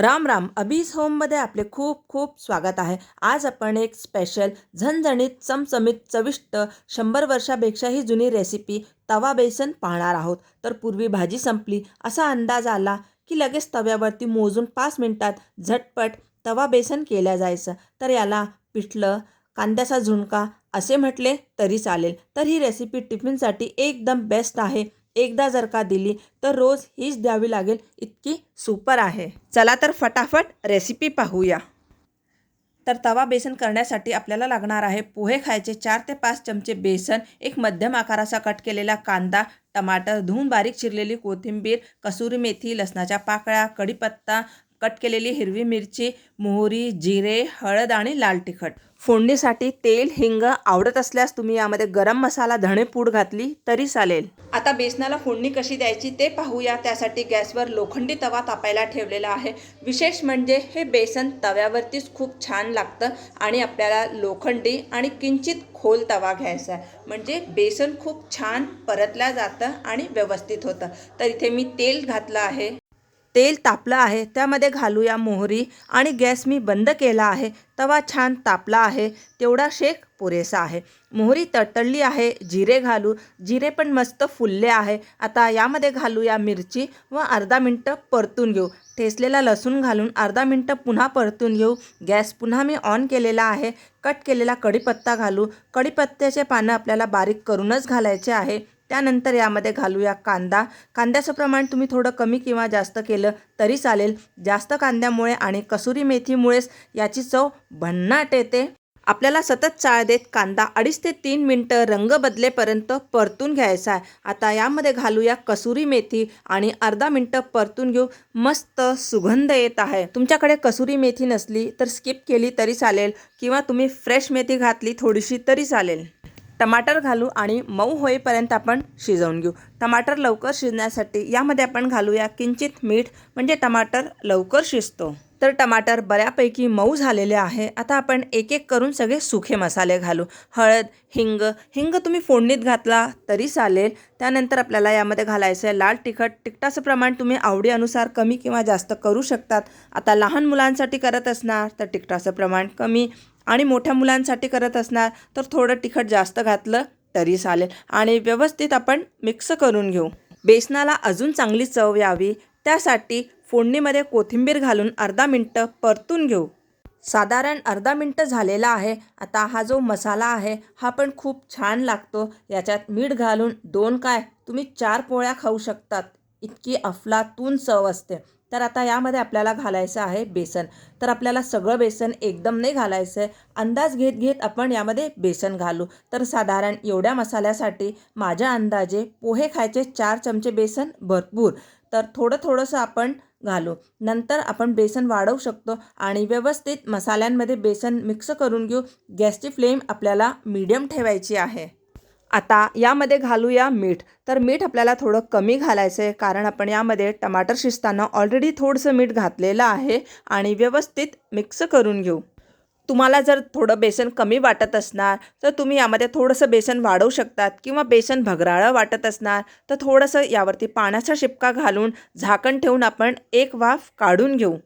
राम राम. अभीस होममध्ये आपले खूप खूप स्वागत आहे. आज आपण एक स्पेशल झणझणीत चमचमीत चविष्ट शंभर वर्षापेक्षाही जुनी रेसिपी तवा बेसन पाहणार आहोत. तर पूर्वी भाजी संपली. असा अंदाज आला की लगेच तव्यावरती मोजून पाच मिनटात झटपट तवा बेसन केल्या जायचं. तर याला पिठलं कांद्याचा झुणका असे म्हटले तरी चालेल. तर ही रेसिपी टिफिनसाठी एकदम बेस्ट आहे. एकदा जर का दिली तर रोज हीच द्यावी लागेल. इतकी सुपर आहे. चला तर फटाफट रेसिपी पाहूया. तर तवा बेसन करण्यासाठी आपल्याला लागणार आहे पोहे खायचे चार ते पाच चमचे बेसन एक मध्यम आकाराचा कट केलेला कांदा टमाटर धुवून बारीक चिरलेली कोथिंबीर कसुरी मेथी लसणाच्या पाकळ्या कढीपत्ता कट केलेली हिरवी मिरची मोहरी जिरे हळद आणि लाल तिखट. फोडणीसाठी तेल हिंग आवडत असल्यास तुम्ही यामध्ये गरम मसाला धणेपूड घातली तरी चालेल. आता बेसनाला फोडणी कशी द्यायची ते पाहूया. त्यासाठी गॅसवर लोखंडी तवा तापायला ठेवलेला आहे. विशेष म्हणजे हे बेसन तव्यावरतीच खूप छान लागतं आणि आपल्याला लोखंडी आणि किंचित खोल तवा घ्यायचा आहे. म्हणजे बेसन खूप छान परतल्या जातं आणि व्यवस्थित होतं. तर इथे मी तेल घातलं आहे. तेल तापलं आहे त्यामध्ये घालूया मोहरी आणि गॅस मी बंद केला आहे तवा छान तापला आहे तेवढा शेक पुरेसा आहे. मोहरी तडतडली आहे जिरे घालू जिरे पण मस्त फुलले आहे. आता यामध्ये घालूया मिरची व अर्धा मिनटं परतून घेऊ. ठेसलेला लसूण घालून अर्धा मिनटं पुन्हा परतून घेऊ. गॅस पुन्हा मी ऑन केलेला आहे कट केलेला कढीपत्ता घालू. कढीपत्त्याचे पानं आपल्याला बारीक करूनच घालायचे आहे. त्यानंतर यामध्ये घालूया कांदा. कांद्याचं प्रमाण तुम्ही थोडं कमी किंवा जास्त केलं तरी चालेल. जास्त कांद्यामुळे आणि कसुरी मेथीमुळेच याची चव भन्नाट येते. आपल्याला सतत चाळ देत कांदा अडीच ते तीन मिनटं रंग बदलेपर्यंत परतून घ्यायचा आहे. आता यामध्ये घालूया कसुरी मेथी आणि अर्धा मिनटं परतून घेऊ मस्त सुगंध येत आहे. तुमच्याकडे कसुरी मेथी नसली तर स्किप केली तरी चालेल किंवा तुम्ही फ्रेश मेथी घातली थोडीशी तरी चालेल. टमाटर घालू आणि मऊ होईपर्यंत आपण शिजवून घेऊ. टमाटर लवकर शिजण्यासाठी यामध्ये आपण घालूया किंचित मीठ म्हणजे टमाटर लवकर शिजतो. तर टमाटर बऱ्यापैकी मऊ झालेले आहे. आता आपण एक एक करून सगळे सुखे मसाले घालू. हळद हिंग हिंग तुम्ही फोडणीत घातला तरी चालेल. त्यानंतर आपल्याला यामध्ये घालायचं आहे लाल तिखट. तिखटाचं प्रमाण तुम्ही आवडीनुसार कमी किंवा जास्त करू शकतात. आता लहान मुलांसाठी करत असणार तर तिखटाचं प्रमाण कमी. आणि मोठ्या मुलांसाठी करत असणार तर थोडं तिखट जास्त घातलं तरी चालेल. आणि व्यवस्थित आपण मिक्स करून घेऊ. बेसनाला अजून चांगली चव यावी. त्यासाठी फोडणीमध्ये कोथिंबीर घालून अर्धा मिनटं परतून घेऊ. साधारण अर्धा मिनटं झालेला आहे. आता हा जो मसाला आहे हा पण खूप छान लागतो. याच्यात मीठ घालून दोन काय तुम्ही चार पोळ्या खाऊ शकतात. इतकी अफलातून चव असते. तर आता यामध्ये आपल्याला घालायचं आहे बेसन. तर आपल्याला सगळं बेसन एकदम नाही घालायचं आहे अंदाज घेत घेत आपण यामध्ये बेसन घालू. तर साधारण एवढ्या मसाल्यासाठी माझ्या अंदाजे पोहे खायचे चार चमचे बेसन भरपूर. तर थोडं थोडंसं आपण घालू. नंतर आपण बेसन वाढवू शकतो आणि व्यवस्थित मसाल्यांमध्ये बेसन मिक्स करून घेऊ. गॅसची फ्लेम आपल्याला मीडियम ठेवायची आहे. आता यामध्ये घालूया मीठ. तर मीठ आपल्याला थोडं कमी घालायचं आहे कारण आपण यामध्ये टमाटर शिजताना ऑलरेडी थोडंसं मीठ घातलेलं आहे आणि व्यवस्थित मिक्स करून घेऊ. तुम्हाला जर थोडं बेसन कमी वाटत असणार तर तुम्ही यामध्ये थोडंसं बेसन वाढवू शकतात किंवा बेसन भगराळं वाटत असणार तर थोडंसं यावरती पाण्याचा शिपका घालून झाकण ठेवून आपण एक वाफ काढून घेऊ.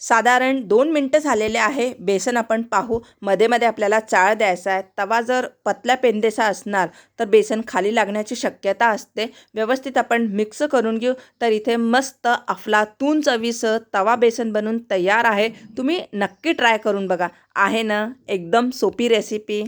साधारण दोन मिनटं झालेले आहे. बेसन आपण पाहू. मध्ये मध्ये आपल्याला चाळ द्यायचा आहे. तवा जर पतल्या पेंदेसा असणार तर बेसन खाली लागण्याची शक्यता असते. व्यवस्थित आपण मिक्स करून घेऊ. तर इथे मस्त अफलातून चवीचं तवा बेसन बनून तयार आहे. तुम्ही नक्की ट्राय करून बघा. आहे ना? एकदम सोपी रेसिपी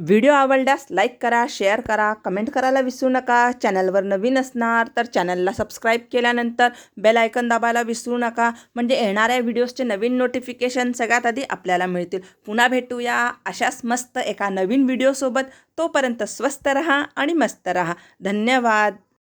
व्हिडिओ आवडल्यास लाईक करा शेअर करा कमेंट करायला विसरू नका. चॅनलवर नवीन असणार तर चॅनलला सबस्क्राईब केल्यानंतर बेल आयकन दाबायला विसरू नका. म्हणजे येणाऱ्या व्हिडिओजचे नवीन नोटिफिकेशन सगळ्यात आधी आपल्याला मिळतील. पुन्हा भेटूया अशाच मस्त एका नवीन व्हिडिओसोबत. तोपर्यंत स्वस्त रहा आणि मस्त रहा. धन्यवाद.